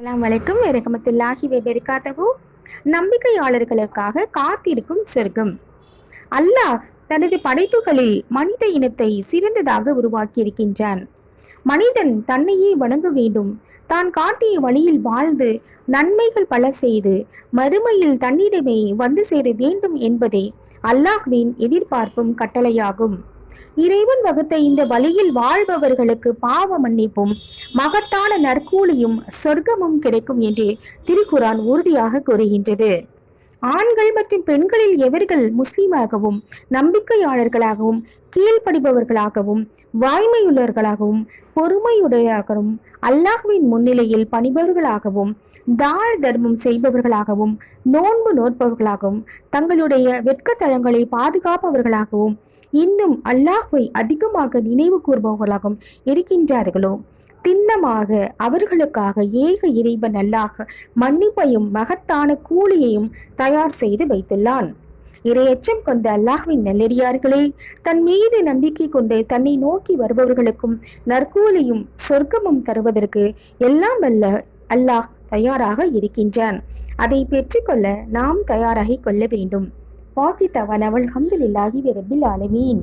அலாம் வலைக்கும் இரகமத்துல்லாஹி வெபெரிகாத்தகு நம்பிக்கையாளர்களுக்காக காத்திருக்கும் சொர்க்கம். அல்லாஹ் தனது படைப்புகளில் மனித இனத்தை சிறந்ததாக உருவாக்கியிருக்கின்றான். மனிதன் தன்னையே வணங்க வேண்டும். தான் காட்டிய வழியில் வாழ்ந்து நன்மைகள் பல செய்து மறுமையில் தன்னிடமே வந்து சேர வேண்டும் என்பதே அல்லாஹ்வின் எதிர்பார்ப்பும் கட்டளையாகும். இறைவன் வகுத்த இந்த வழியில் வாழ்பவர்களுக்கு பாவ மன்னிப்பும் மகத்தான நற்கூலியும் சொர்க்கமும் கிடைக்கும் என்று திருக்குரான் உறுதியாக கூறுகின்றது. ஆண்கள் மற்றும் பெண்களில் எவர்கள் முஸ்லீமாகவும் நம்பிக்கையாளர்களாகவும் கீழ்ப்படிபவர்களாகவும் வாய்மையுள்ளவர்களாகவும் பொறுமையுடையாகவும் அல்லாஹ்வின் முன்னிலையில் பணிபவர்களாகவும் தாழ் தர்மம் செய்பவர்களாகவும் நோன்பு நோற்பவர்களாகவும் தங்களுடைய வெட்கத்தலங்களை பாதுகாப்பவர்களாகவும் இன்னும் அல்லாஹ்வை அதிகமாக நினைவு கூறுபவர்களாகவும் இருக்கின்றார்களோ? திண்ணமாக அவர்களுக்காக ஏக இறைவன் அல்லாஹ் மன்னிப்பையும் மகத்தான கூலியையும் தயார் செய்து வைத்துள்ளான். இரையச்சம் கொண்ட அல்லாஹ்வின் நல்லடியார்களே தன் மீது நம்பிக்கை கொண்டு தன்னை நோக்கி வருபவர்களுக்கும் நற்கூலியும் சொர்க்கமும் தருவதற்கு எல்லாம் வல்ல அல்லாஹ் தயாராக இருக்கின்றான். அதை பெற்றுக்கொள்ள நாம் தயாராகி கொள்ள வேண்டும். பாக்கி தவன் அவள் ஹம்துலில்லாஹி ரபில் ஆலமீன்.